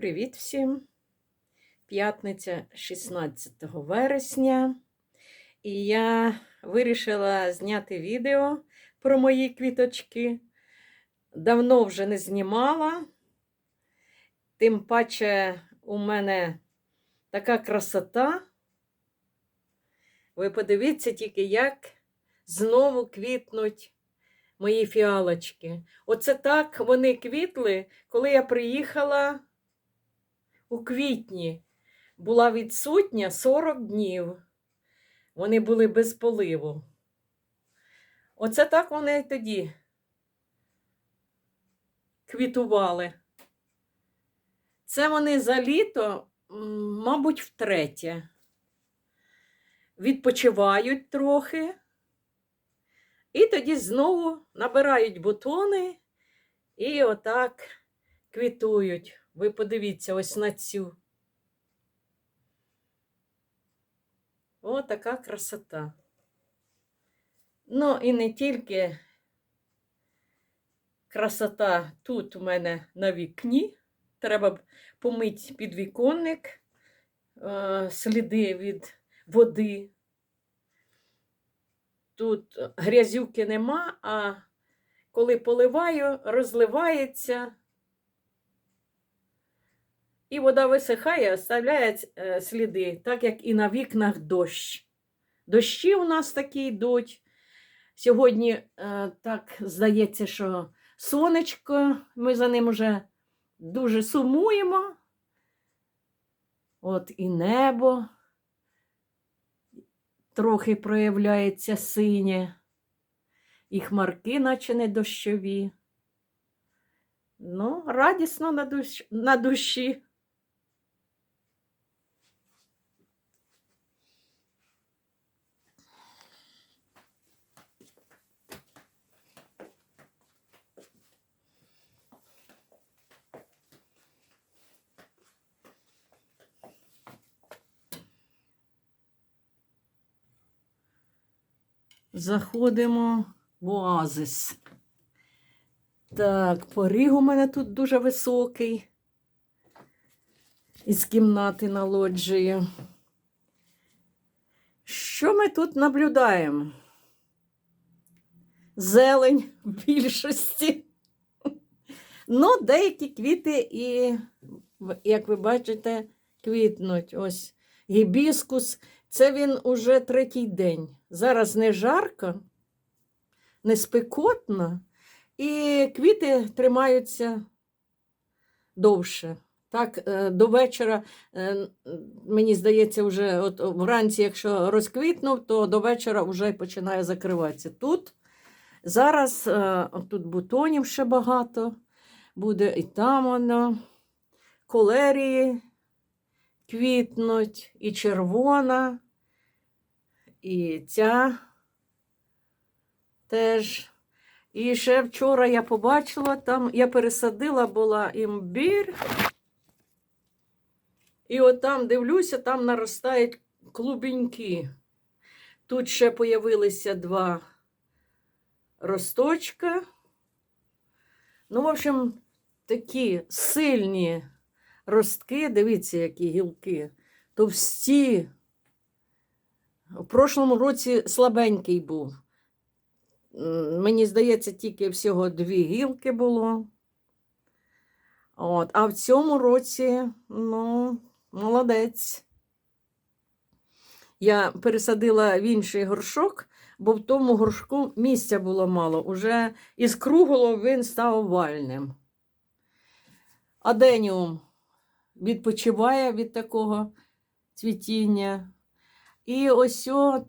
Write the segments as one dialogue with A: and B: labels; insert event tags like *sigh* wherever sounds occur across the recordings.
A: Привіт всім! П'ятниця 16 вересня. І я вирішила зняти відео про мої квіточки. Давно вже не знімала. Тим паче у мене така красота. Ви подивіться тільки, як знову квітнуть мої фіалочки. Оце так вони квітли, коли я приїхала у квітні. Була відсутня 40 днів. Вони були без поливу. Оце так вони тоді квітували. Це вони за літо, мабуть, втретє. Відпочивають трохи. І тоді знову набирають бутони і отак квітують. Ви подивіться ось на цю. О, така красота. Ну, і не тільки красота тут у мене на вікні. Треба помити підвіконник, е, сліди від води. Тут грязюки нема, а коли поливаю, розливається. І вода висихає, оставляє е, сліди, так як і на вікнах дощ. Дощі у нас такі йдуть. Сьогодні е, так здається, що сонечко, ми за ним вже дуже сумуємо. От і небо трохи проявляється синє, і хмарки, наче не дощові. Ну, радісно на, душ... на душі. Заходимо в оазис. Так, поріг у мене тут дуже високий. Із кімнати на лоджії. Що ми тут наблюдаємо? Зелень в більшості. Ну, деякі квіти і, як ви бачите, квітнуть. Ось гібіскус. Це він уже третій день. Зараз не жарко, не спекотно, і квіти тримаються довше. Так, е, до вечора, е, мені здається, вже от вранці, якщо розквітнув, то до вечора вже починає закриватися. Тут зараз е, тут бутонів ще багато буде, і там воно, колерії квітнуть, і червона, і ця теж. І ще вчора я побачила, там я пересадила була імбір. І от там дивлюся, там наростають клубіньки. Тут ще появилися два росточка. Ну, в общем, такі сильні ростки, дивіться, які гілки, товсті. В прошлому році слабенький був. Мені здається, тільки всього дві гілки було. От. А в цьому році, ну, молодець. Я пересадила в інший горшок, бо в тому горшку місця було мало. Уже із круглого він став овальним. Аденіум відпочиває від такого цвітіння. І ось о,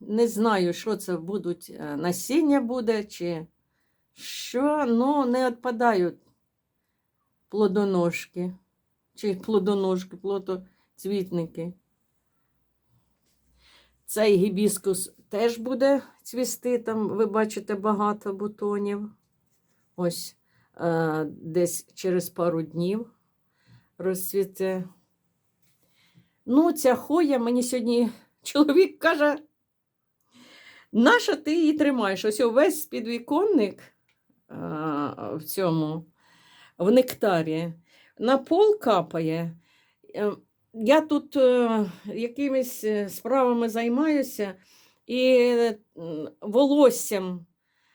A: не знаю, що це будуть е, насіння буде, чи що, ну, не відпадають плодоножки, чи плодоножки, плодоцвітники. Цей гібіскус теж буде цвісти, там ви бачите багато бутонів. Ось е, десь через пару днів розцвіте. Ну, ця хоя мені сьогодні чоловік каже, наша ти її тримаєш? Ось увесь підвіконник в цьому, в нектарі. на пол капає. Е, Я тут е, якимись е, справами займаюся і волоссям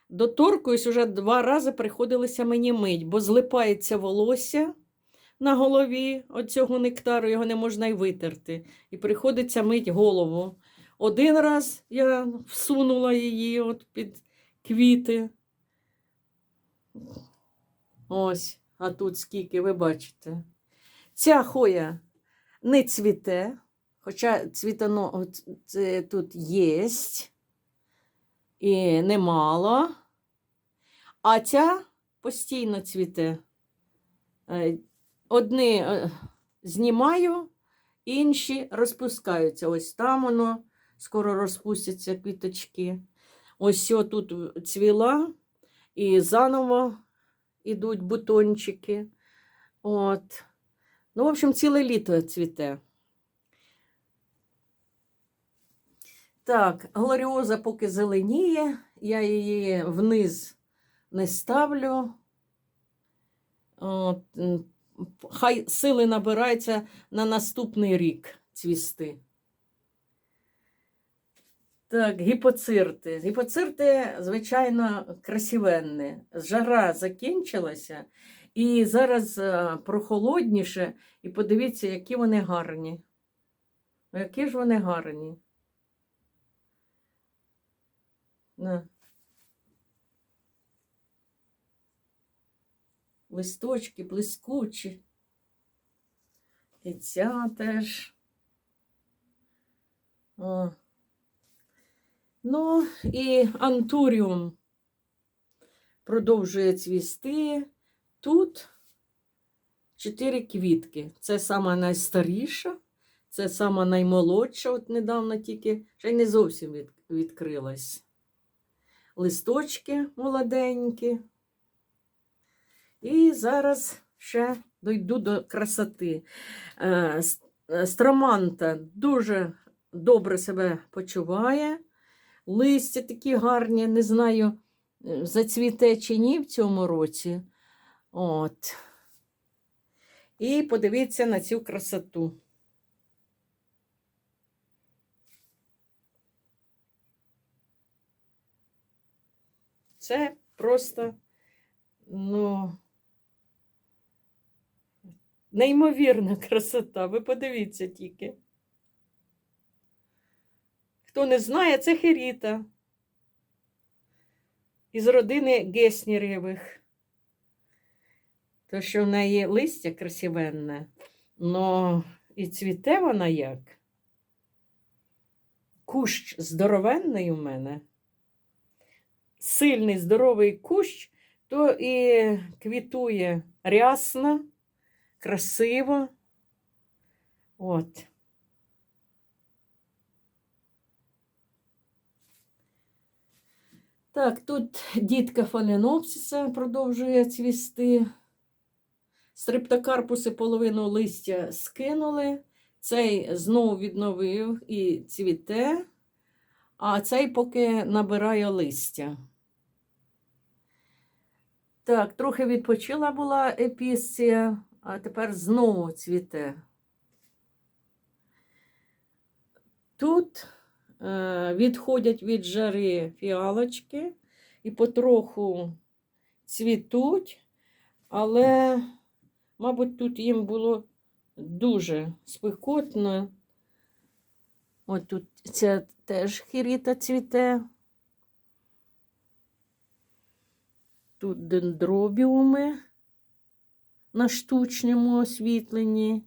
A: доторкуюсь, уже два рази приходилося мені мить, бо злипається волосся на голові від цього нектару, його не можна й витерти. І приходиться мить голову. Один раз я всунула її от під квіти. Ось, а тут скільки ви бачите. Ця хоя не цвіте, хоча цвітано це тут є і немало. А ця постійно цвіте. Одні е, знімаю, інші розпускаються. Ось там воно скоро розпустяться квіточки. Ось тут цвіла і заново йдуть бутончики. От. Ну, в общем, ціле літо цвіте. Так, глоріоза поки зеленіє, я її вниз не ставлю. От, хай сили набираються на наступний рік цвісти. Так, гіпоцирти. Гіпоцирти, звичайно, красивенні. Жара закінчилася, і зараз е, прохолодніше, і подивіться, які вони гарні. Які ж вони гарні. На. Листочки блискучі. І ця теж. О. Ну, і антуріум продовжує цвісти. Тут чотири квітки. Це сама найстаріша, це сама наймолодша, от недавно тільки, ще й не зовсім від, відкрилась. Листочки молоденькі. І зараз ще дойду до красоти. Е, е, Строманта дуже добре себе почуває. Листя такі гарні, не знаю, е, зацвіте чи ні в цьому році. От. І подивіться на цю красоту. Це просто, ну, неймовірна красота. Ви подивіться тільки. Хто не знає, це Херіта із родини Геснірєвих. То, що в неї листя красивенне, но і цвіте вона як. Кущ здоровенний у мене. Сильний здоровий кущ, то і квітує рясно, красиво. От. Так, тут дітка фаленопсиса продовжує цвісти. Стриптокарпуси половину листя скинули. Цей знову відновив і цвіте, а цей поки набирає листя. Так, трохи відпочила була епісція, а тепер знову цвіте. Тут е, відходять від жари фіалочки і потроху цвітуть, але, мабуть, тут їм було дуже спекотно. От тут ця теж хіріта цвіте. Тут дендробіуми на штучному освітленні.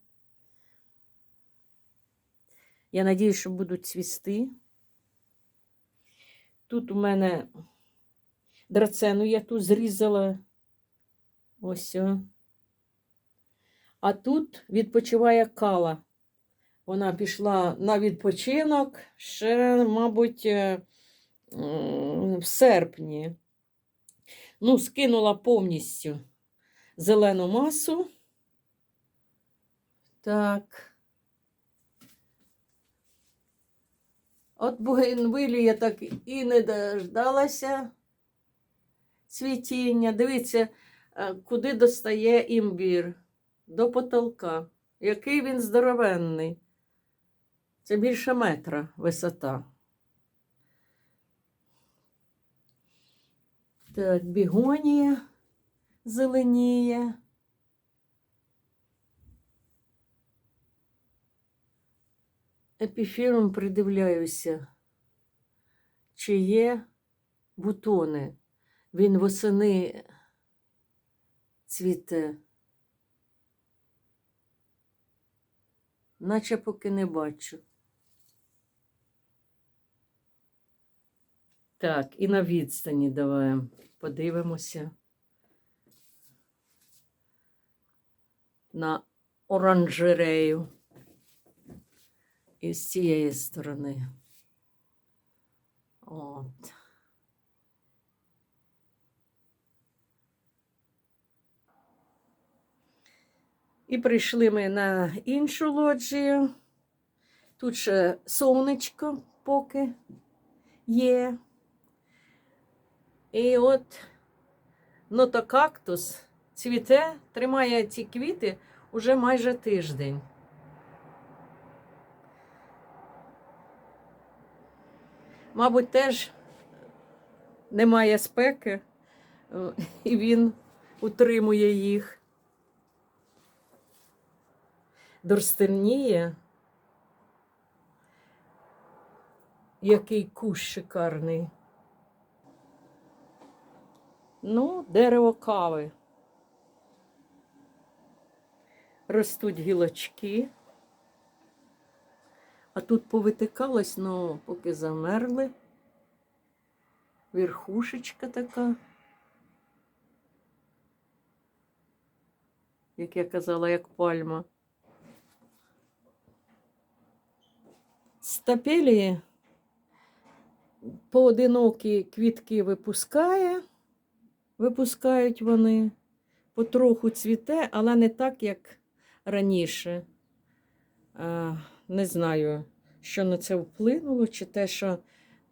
A: Я надію, що будуть цвісти. Тут у мене драцену я тут зрізала. Ось. о. А тут відпочиває кала. Вона пішла на відпочинок ще, мабуть, е, в серпні. Ну, скинула повністю зелену масу. Так. От бугенвилія так і не дождалася цвітіння. Дивіться, е, куди достає імбір. до потолка. Який він здоровенний. Це більше метра висота. Так, бігонія зеленіє. Епіфіром придивляюся, чи є бутони. Він восени цвіте. Наче поки не бачу. Так, і на відстані давай подивимося на оранжерею і з цієї сторони. От. І прийшли ми на іншу лоджію. Тут ще сонечко поки є. І от нотокактус цвіте, тримає ці квіти уже майже тиждень. Мабуть, теж немає спеки, е, і він утримує їх. Дорстельніє. Який кущ шикарний. Ну, дерево кави. Ростуть гілочки. А тут повитикалось, ну, поки замерли. Верхушечка така. Як я казала, як пальма. Стапелії поодинокі квітки випускає, випускають вони, потроху цвіте, але не так, як раніше. Не знаю, що на це вплинуло, чи те, що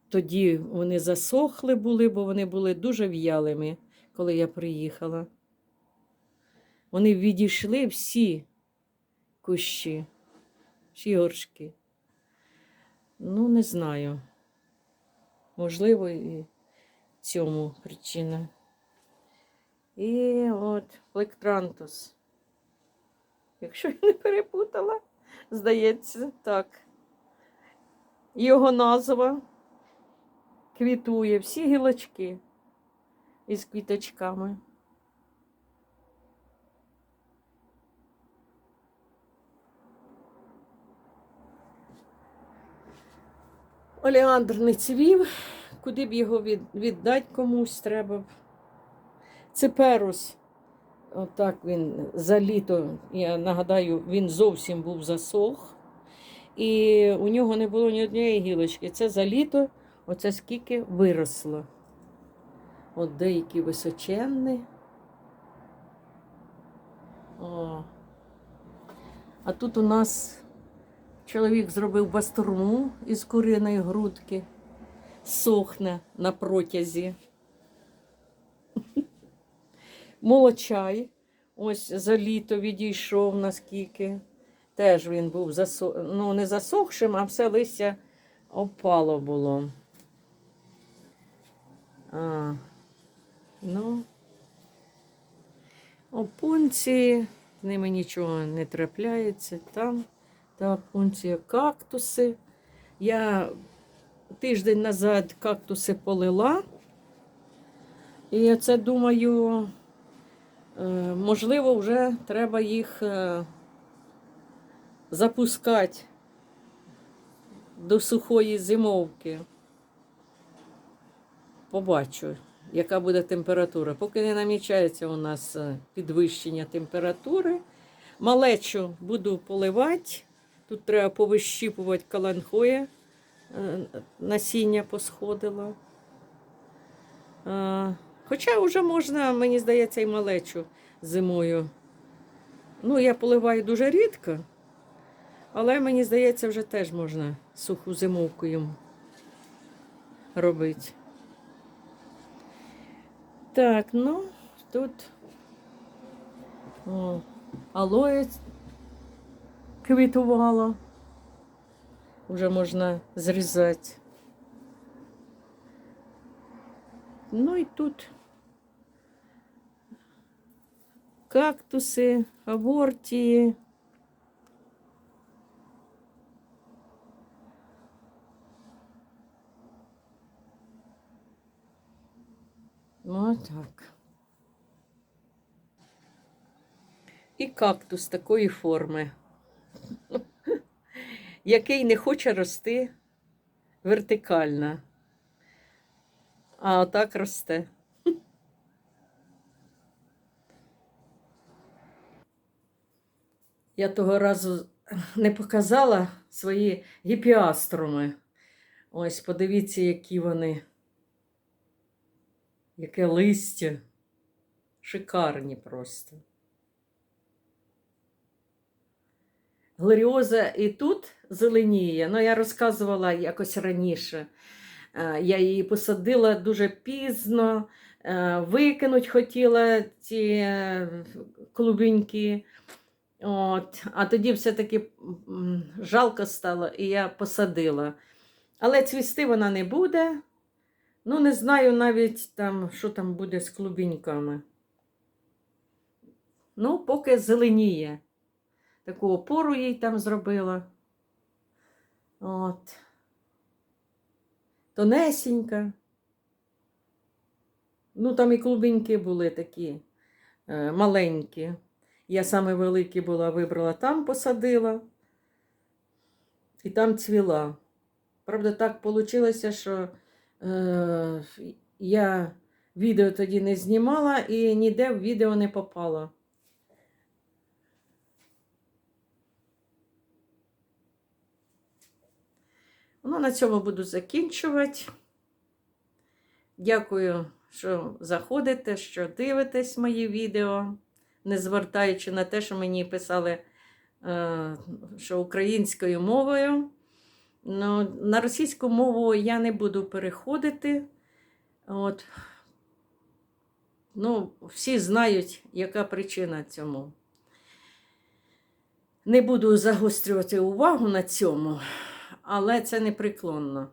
A: тоді вони засохли були, бо вони були дуже в'ялими, коли я приїхала. Вони відійшли всі кущі, всі горшки. Ну, не знаю. Можливо, і цьому причина. І от плектрантус. Якщо я не перепутала, здається, так. Його назва квітує всі гілочки із квіточками. Олеандр не цвів, куди б його віддати комусь треба. Циперус, отак він за літо, я нагадаю, він зовсім був засох. І у нього не було ні однієї гілочки. Це за літо, оце скільки виросло. От деякі височенні. О. А тут у нас чоловік зробив бастурму із куриної грудки. Сохне на протязі. Молочай. Ось за літо відійшов наскільки. Теж він був засох... ну, не засохшим, а все листя опало було. А, ну, опунції, з ними нічого не трапляється. Там та опунція кактуси. Я тиждень назад кактуси полила. І я це думаю, можливо, вже треба їх е, запускати до сухої зимовки. Побачу, яка буде температура. Поки не намічається у нас е, підвищення температури. Малечу буду поливати. Тут треба повищіпувати каланхоє. Е, Насіння посходило. Хоча вже можна, мені здається, і малечу зимою. Ну, я поливаю дуже рідко, але мені здається, вже теж можна суху зимовку їм робити. Так, ну, тут. О. алоє квітувало. Вже можна зрізати. Ну і тут кактуси, абортії. Ну, так. І кактус такої форми, *laughs* який не хоче рости вертикально, а отак росте. Я того разу не показала свої гіпіаструми. Ось, подивіться, які вони. Яке листя. Шикарні просто. Глоріоза і тут зеленіє, ну я розказувала якось раніше. Е, Я її посадила дуже пізно, е, викинуть хотіла ці е, клубіньки. От, а тоді все-таки жалко стало, і я посадила. Але цвісти вона не буде. Ну, не знаю навіть там, що там буде з клубіньками. Ну, поки зеленіє. Таку опору їй там зробила. От. Тонесенька. Ну, там і клубіньки були такі е, маленькі. Я саме великі була, вибрала там, посадила. І там цвіла. Правда, так вийшло, що е, я відео тоді не знімала і ніде в відео не попало. Ну, на цьому буду закінчувати. Дякую, що заходите, що дивитесь мої відео, не звертаючи на те, що мені писали, е, що українською мовою. Ну, на російську мову я не буду переходити. От. Ну, всі знають, яка причина цьому. Не буду загострювати увагу на цьому, але це непреклонно.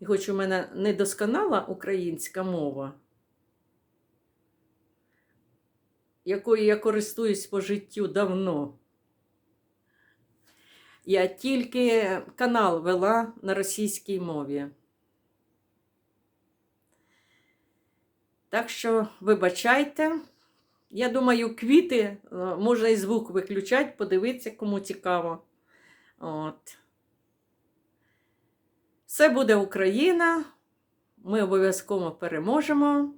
A: І хоч у мене недосконала українська мова, якою я користуюсь по життю давно. Я тільки канал вела на російській мові. Так що, вибачайте, я думаю, квіти е, можна і звук виключати, подивитися, кому цікаво. От. Все буде Україна. Ми обов'язково переможемо.